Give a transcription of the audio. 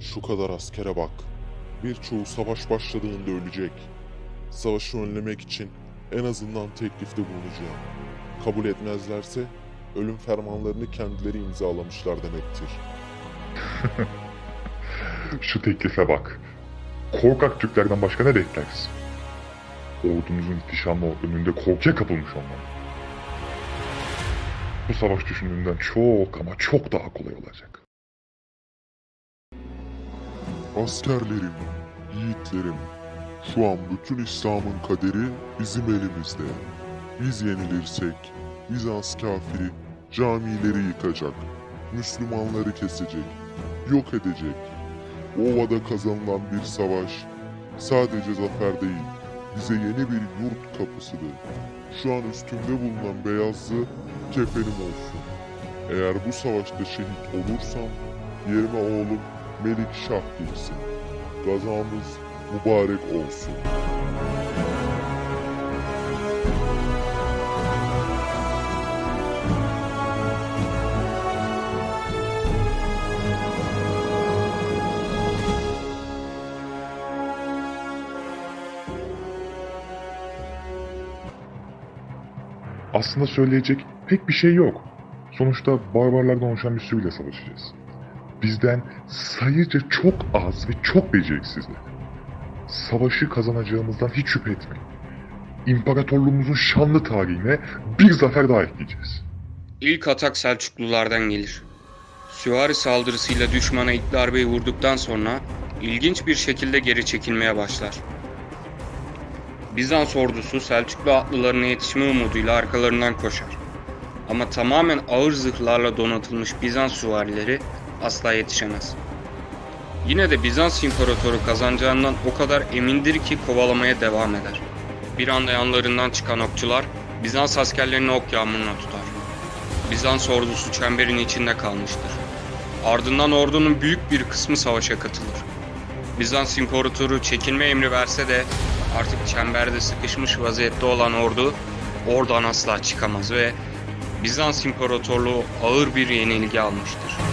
Şu kadar askere bak. Birçoğu savaş başladığında ölecek. Savaşı önlemek için en azından teklifte bulunacağım. Kabul etmezlerse ölüm fermanlarını kendileri imzalamışlar demektir. Şu teklife bak. Korkak Türklerden başka ne beklersin? Ordumuzun ihtişamlı önünde korkuya kapılmış olmalı. Bu savaş düşündüğünden çok ama çok daha kolay olacak. Askerlerim, yiğitlerim, şu an bütün İslam'ın kaderi bizim elimizde. Biz yenilirsek Bizans kafiri camileri yıkacak, Müslümanları kesecek, yok edecek. Ovada kazanılan bir savaş sadece zafer değil, bize yeni bir yurt kapısıdır. Şu an üstümde bulunan beyazlı kefenim olsun. Eğer bu savaşta şehit olursam yerime oğlum Melik Şah geçsin. Gazamız mübarek olsun. Aslında söyleyecek pek bir şey yok. Sonuçta barbarlardan oluşan bir sürüyle savaşacağız. Bizden sayıca çok az ve çok beceriksizler. Savaşı kazanacağımızdan hiç şüphe etmeyin. İmparatorluğumuzun şanlı tarihine bir zafer daha ekleyeceğiz. İlk atak Selçuklulardan gelir. Süvari saldırısıyla düşmana ilk darbeyi vurduktan sonra ilginç bir şekilde geri çekilmeye başlar. Bizans ordusu Selçuklu atlılarına yetişme umuduyla arkalarından koşar. Ama tamamen ağır zırhlarla donatılmış Bizans süvarileri asla yetişemez. Yine de Bizans imparatoru kazanacağından o kadar emindir ki kovalamaya devam eder. Bir anda yanlarından çıkan okçular Bizans askerlerini ok yağmuruna tutar. Bizans ordusu çemberin içinde kalmıştır. Ardından ordunun büyük bir kısmı savaşa katılır. Bizans imparatoru çekilme emri verse de artık çemberde sıkışmış vaziyette olan ordu oradan asla çıkamaz ve Bizans İmparatorluğu ağır bir yenilgi almıştır.